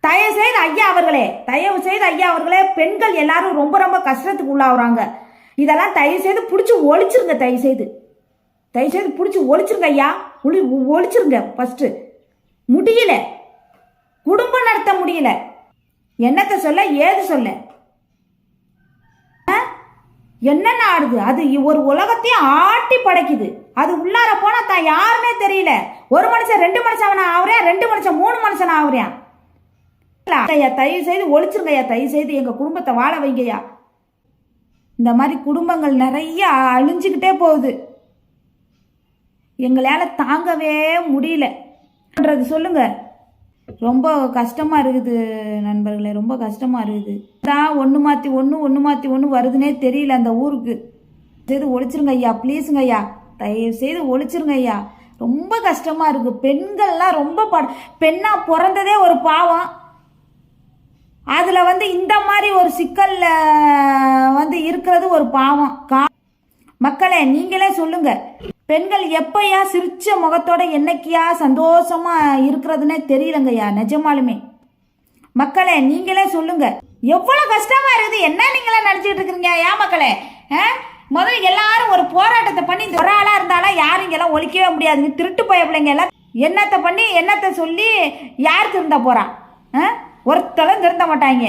தயவு செய்து ஐயா அவர்களே தயவு செய்து ஐயா அவர்களே பெண்கள் எல்லாரும் ரொம்ப ரொம்ப கஷ்டத்துக்கு உள்ளாகுறாங்க. இதெல்லாம் தயவு செய்து பிடிச்சி ஒழிச்சிருங்க தயவு செய்து தயவு செய்து பிடிச்சி ஒழிச்சிருங்க ஐயா. ஒளி ஒழிச்சிருங்க ஃபர்ஸ்ட் முடியல. குடும்பம் நடத்த முடியல. என்னத்தை சொல்ல ஏது சொல்ல? ஆ? என்னென்ன ஆடுது? அது ஒரு உலகத்தையும் ஆட்டி படைக்குது. அது உள்ளார போனா தான் யாருமே தெரியல. ஒரு மனுஷன் ரெண்டு மனுஷன் அவன ஆகுறேன் ரெண்டு மனுஷன் மூணு மனுஷன் ஆகுறேன் ஐயா தயவு செய்து ஒழிச்சிருங்கய்யா தயவு செய்து எங்கள் குடும்பத்தை வாழ வைங்கய்யா. இந்த மாதிரி குடும்பங்கள் நிறைய அழிஞ்சுக்கிட்டே போகுது. எங்களால் தாங்கவே முடியல. பண்ணுறது சொல்லுங்க. ரொம்ப கஷ்டமாக இருக்குது நண்பர்களே ரொம்ப கஷ்டமாக இருக்குது. தான் ஒன்று மாற்றி ஒன்று ஒன்று மாற்றி ஒன்று வருதுன்னே தெரியல அந்த ஊருக்கு. செய்து ஒழிச்சிருங்க ஐயா ப்ளீஸுங்க ஐயா. தயவு செய்து ஒழிச்சிருங்க ஐயா. ரொம்ப கஷ்டமாக இருக்குது பெண்கள்லாம் ரொம்ப பட பெண்ணாக பிறந்ததே ஒரு பாவம். அதில் வந்து இந்த மாதிரி ஒரு சிக்கலில் வந்து இருக்கிறது ஒரு பாவம். கா மக்களே நீங்களே சொல்லுங்க. பெண்கள் எப்பயா சிரிச்ச முகத்தோட என்னைக்கியா சந்தோஷமா இருக்கிறதுனே தெரியலங்கய்யா நிஜமாலுமே. மக்களே நீங்களே சொல்லுங்க. எவ்வளவு கஷ்டமா இருக்குது? என்ன நீங்களே நினைச்சிட்டு இருக்கிறீங்க? ஏன் மக்களே? ஆ? முதல்ல எல்லாரும் ஒரு போராட்டத்தை பண்ணி இந்த ஒரு ஆளா இருந்தாலும் யாரும் இங்கெல்லாம் ஒழிக்கவே முடியாதுங்க. திருட்டு போய பிள்ளைங்க எல்லாம் என்னத்தை பண்ணி என்னத்தை சொல்லி யார் திருந்த போறா? ஒருத்தளம் திருந்த மாட்டாங்க